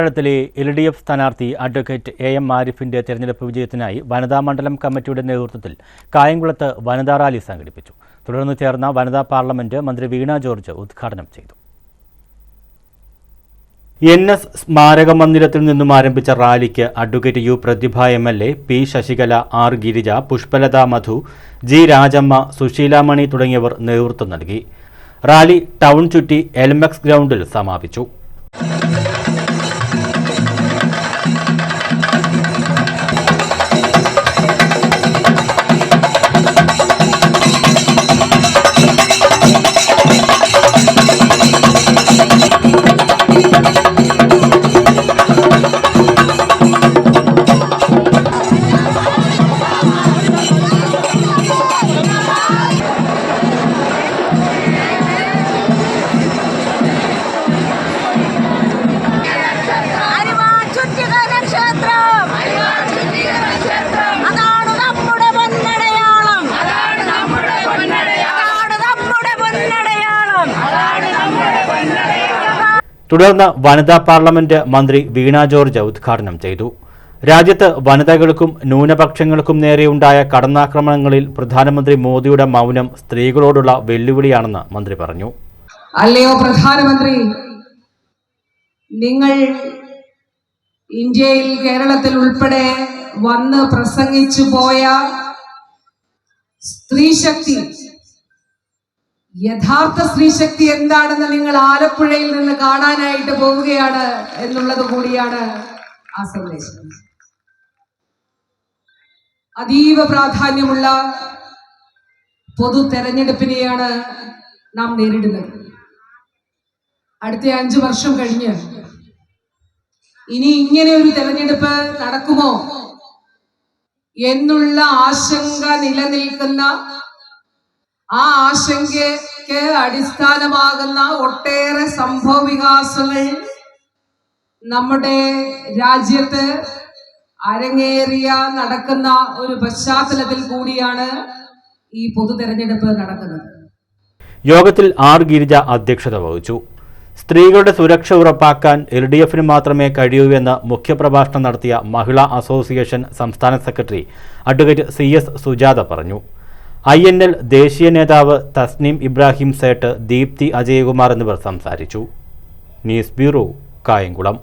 കേരളത്തിലെ L D F സ്ഥാനാർത്ഥി advocate A M ആരിഫിന്റെ തെരഞ്ഞെടുപ്പ് വിജയത്തിനായി വനിതാ മണ്ഡലം കമ്മിറ്റിയുടെ നേതൃത്വത്തിൽ കായംകുളത്ത് വനിതാ റാലി സംഘടിപ്പിച്ചു. തുടർന്ന് ചേർന്ന വനിതാ പാർലമെന്റ് മന്ത്രി വീണ ജോർജ് ഉദ്ഘാടനം ചെയ്തു. എൻ എസ് സ്മാരക മന്ദിരത്തിൽ നിന്നും ആരംഭിച്ച റാലിക്ക് advocate U Prathibha M L A P Sasikala R Girija Pushpalatha Madhu G Rajamma Susheelamani തുടങ്ങിയവർ നേതൃത്വം നൽകി. റാലി ടൗൺ ചുറ്റി എൽമെക്സ് ഗ്രൗണ്ടിൽ സമാപിച്ചു. തുടർന്ന് വനിതാ പാർലമെന്റ് മന്ത്രി വീണ ജോർജ് ഉദ്ഘാടനം ചെയ്തു. രാജ്യത്ത് വനിതകൾക്കും ന്യൂനപക്ഷങ്ങൾക്കും നേരെയുണ്ടായ കടന്നാക്രമണങ്ങളിൽ പ്രധാനമന്ത്രി മോദിയുടെ മൗനം സ്ത്രീകളോടുള്ള വെല്ലുവിളിയാണെന്ന് മന്ത്രി പറഞ്ഞു. അല്ലയോ പ്രധാനമന്ത്രി? നിങ്ങൾ ഇന്ത്യയിൽ കേരളത്തിൽ ഉൾപ്പെടെ വന്ന് പ്രസംഗിച്ചു പോയ സ്ത്രീശക്തി യഥാർത്ഥ സ്ത്രീശക്തി എന്താണെന്ന് നിങ്ങൾ ആലപ്പുഴയിൽ നിന്ന് കാണാനായിട്ട് പോവുകയാണ് എന്നുള്ളത് കൂടിയാണ് ആ സന്ദേശം. അതീവ പ്രാധാന്യമുള്ള പൊതു തെരഞ്ഞെടുപ്പിനെയാണ് നാം നേരിടുന്നത്. അടുത്ത അഞ്ചു വർഷം കഴിഞ്ഞ് ഇനി ഇങ്ങനെ ഒരു തെരഞ്ഞെടുപ്പ് നടക്കുമോ എന്നുള്ള ആശങ്ക നിലനിൽക്കുന്ന ആ ആശങ്കയ്ക്ക് അടിസ്ഥാനമാകുന്ന ഒട്ടേറെ സംഭവ വികാസങ്ങൾ നമ്മുടെ രാജ്യത്ത് അരങ്ങേറിയ നടക്കുന്ന ഒരു പശ്ചാത്തലത്തിൽ കൂടിയാണ് ഈ പൊതു തെരഞ്ഞെടുപ്പ് നടക്കുന്നത്. യോഗത്തിൽ ആർ ഗിരിജ അധ്യക്ഷത വഹിച്ചു. സ്ത്രീകളുടെ സുരക്ഷ ഉറപ്പാക്കാൻ എൽ ഡി എഫിന് മാത്രമേ കഴിയൂവെന്ന് മുഖ്യപ്രഭാഷണം നടത്തിയ മഹിളാ അസോസിയേഷൻ സംസ്ഥാന secretary advocate C S Sujatha പറഞ്ഞു. ഐ എൻ എൽ ദേശീയ നേതാവ് തസ്നീം ഇബ്രാഹിം സേട്ട് ദീപ്തി അജയകുമാർ എന്നിവർ സംസാരിച്ചു. News bureau Kayamkulam.